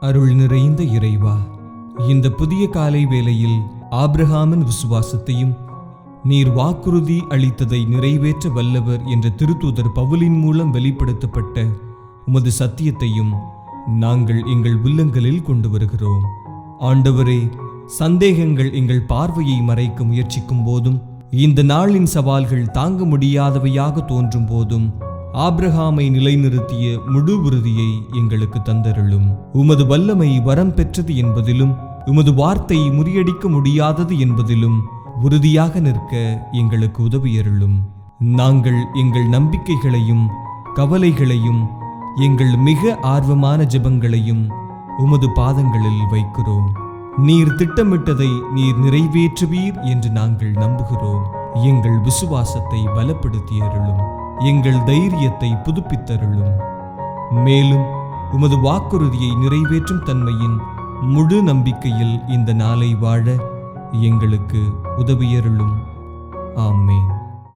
அருள் நிறைந்த இறைவா இந்த புதிய காலை வேளையில் ஆப்ரஹாமன் விசுவாசத்தையும் நீர் வாக்குறுதி அளித்ததை நிறைவேற்ற வல்லவர் என்ற திருத்தூதர் பவுலின் மூலம் வெளிப்படுத்தப்பட்ட உமது சத்தியத்தையும் நாங்கள் எங்கள் உள்ளங்களில் கொண்டு வருகிறோம். ஆண்டவரே சந்தேகங்கள் எங்கள் பார்வையை மறைக்க முயற்சிக்கும் போதும் இந்த நாளின் சவால்கள் தாங்க முடியாதவையாக தோன்றும் போதும் ஆப்ரஹாமை நிலைநிறுத்திய முழு உறுதியை எங்களுக்கு தந்தருளும். உமது வல்லமை வரம் பெற்றது என்பதிலும் உமது வார்த்தை முறியடிக்க முடியாதது என்பதிலும் உறுதியாக நிற்க எங்களுக்கு உதவியருளும். நாங்கள் எங்கள் நம்பிக்கைகளையும் கவலைகளையும் எங்கள் மிக ஆர்வமான ஜெபங்களையும் உமது பாதங்களில் வைக்கிறோம். நீர் திட்டமிட்டதை நீர் நிறைவேற்றுவீர் என்று நாங்கள் நம்புகிறோம். எங்கள் விசுவாசத்தை பலப்படுத்தி அருளும் எங்கள் தைரியத்தை புதுப்பித்தருளும். மேலும் உமது வாக்குறுதியை நிறைவேற்றும் தன்மையின் முழு நம்பிக்கையில் இந்த நாளை வாழ எங்களுக்கு உதவியருளும். ஆமேன்.